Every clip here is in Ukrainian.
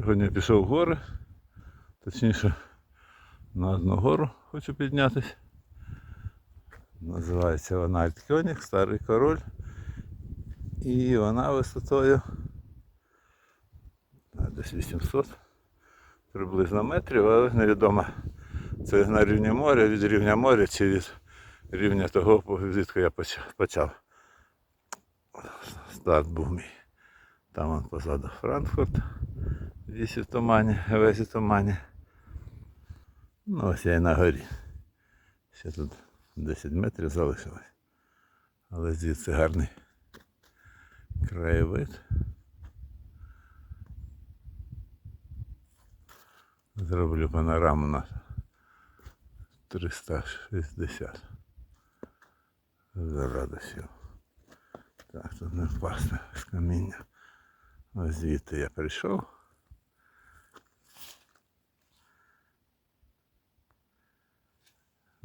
Сьогодні я пішов в гори, точніше на одну гору хочу піднятися. Називається вона Альткьоніг, Старий Король. І вона висотою десь 800 приблизно метрів, але невідомо це на рівні моря, від рівня моря чи від рівня того, звідки я почав. Старт був мій. Там вон позаду Франкфурт. Весь у тумані, весь у тумані. Ну ось я і на горі. Ще тут 10 метрів залишилось. Але звідси гарний краєвид. Зроблю панораму на 360 заради сил. Так, тут не впасти з каміння. Ось звідти я прийшов.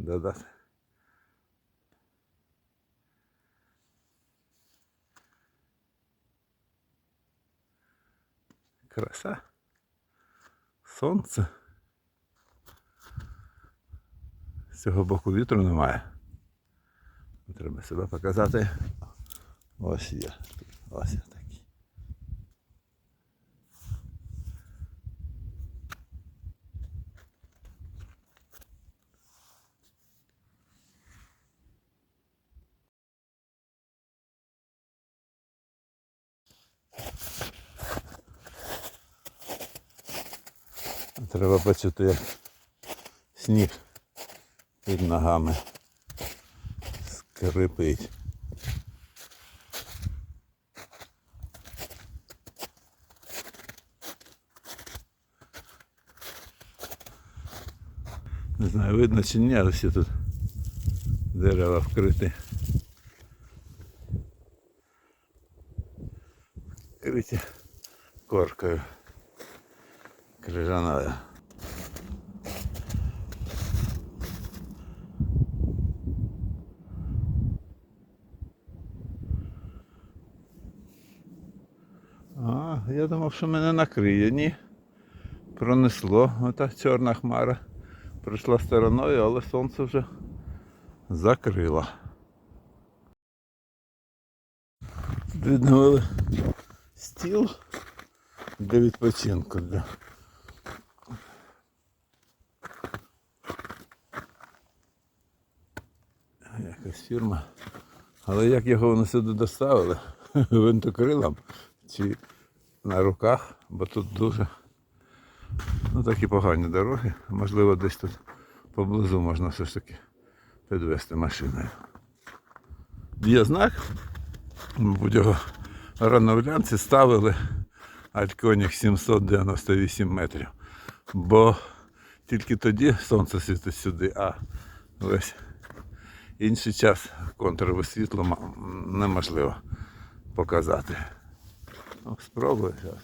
Додати. Краса. Сонце. З цього боку вітру немає. Треба себе показати. Ось я. Ось я Треба почути, як сніг під ногами скрипить. Не знаю, видно чи ні, але всі тут дерева вкриті. Вкриті коркою крижаною. А, я думав, що мене накриє. Ні. Пронесло. Ота чорна хмара прийшла стороною, але сонце вже закрило. Відновили стіл для відпочинку. Для... Якась фірма. Але як його вони сюди доставили? Винтокрилом чи на руках, бо тут дуже ну, такі погані дороги. Можливо, десь тут поблизу можна все ж таки підвести машиною. Є знак, мабуть, його рановлянці ставили Альконік 798 метрів. Бо тільки тоді сонце світить сюди, а весь інший час контрвесвітло ма- неможливо показати. Ну, спробую зараз.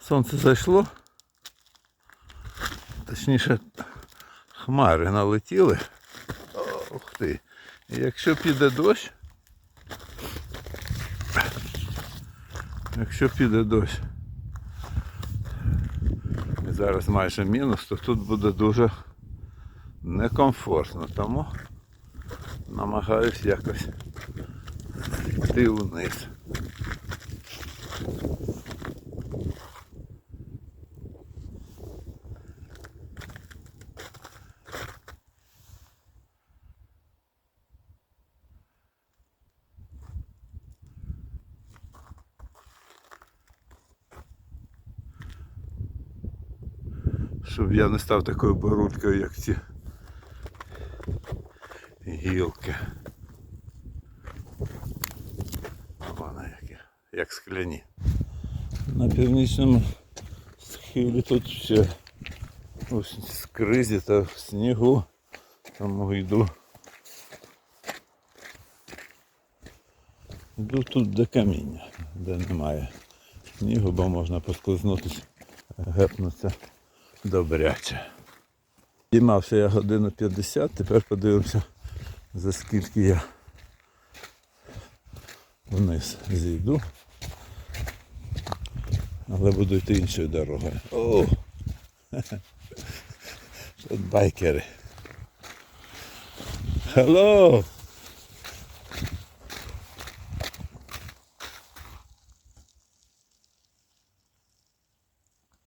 Сонце зайшло. Точніше, хмари налетіли. Ух ти. Якщо піде дощ, якщо піде дощ, зараз майже мінус, то тут буде дуже некомфортно. Тому намагаюсь якось йти вниз. Щоб я не став такою борулькою, як ці гілки. Вона як, як скляні. На північному схилі тут ще у скризі та в снігу. Тому йду. Йду тут до каміння, де немає снігу, бо можна поскользнутися, гепнутися добряче. Діймався я годину 50, тепер подивимося, за скільки я вниз зійду. Але буду йти іншою дорогою. О! Тут байкери. Hello!